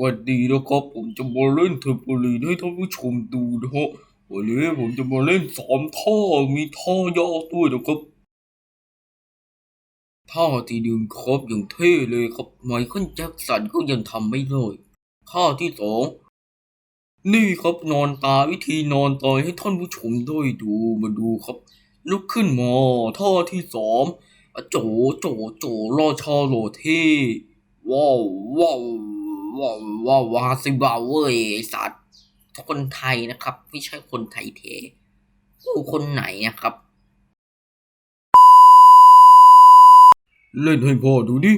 วันดีนะครับ ผมจะมาเล่นเทมโปลีนให้ท่านผู้ชมดูนะฮะวันนี้ผมจะมาเล่นสามท่ามีท่ายากด้วยนะครับท่าที่หนึ่งครับอย่างเท่เลยครับไมเคิลแจ็คสันก็ยังทำไม่ได้ท่าที่สองนี่ครับนอนตาวิธีนอนตายให้ท่านผู้ชมด้วยดูมาดูครับ ลุกขึ้นมาท่าที่สอะโจโจโจรอชาโลเท่ว้าวว้าว ว้าวว้าววาซิบาเว้ยไอ้สัตว์คนไทยนะครับ ไม่ใช่คนไทยเทผู้คนไหนนะครับ เล่นให้พ่อดูดิ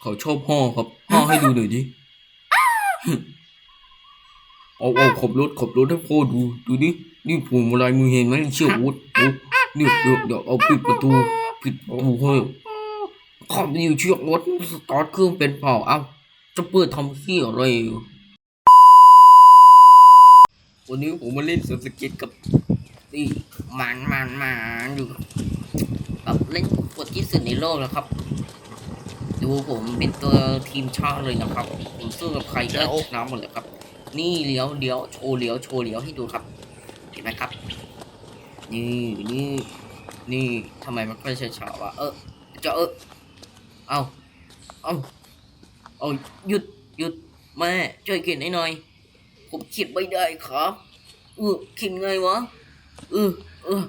เขาชอบพ่อครับพ่อให้ดูหน่อยดิเอาเอาขับรถขับรถให้พ่อดูดูดินี่พวงมาลัยมือเห็นไหมเชื่อวุฒโอ้นี่เดี๋ยวเดี๋ยวเอาปิดประตูปิดประตูให้ ขับอยู่เชือกรถสตาร์ทเครื่องเป็นเปล่าเอ้าจะเปิดทำเหี้ยอะไรอยู่วันนี้ผมมาเล่นเซิร์ฟสเก็ตกับนี่มันมันมันอยู่แบบเล่นกดที่สุดในโลกแล้วครับ ดูผมเป็นตัวทีมชาติเลยนะครับ ผมสู้กับใครก็ชนะหมดเลยครับ นี่เลี้ยวเลี้ยวโชว์เลี้ยวโชว์เลี้ยวให้ดูครับเห็นไหมครับ นี่นี่นี่ทำไมมันค่อยช้าๆวะเออจะเออ เอาเอาเอาหยุดหยุดแม่ช่วยเขียนให้หน่อย ผมเขียนไม่ได้ครับเออเขียนไงวะเออเออ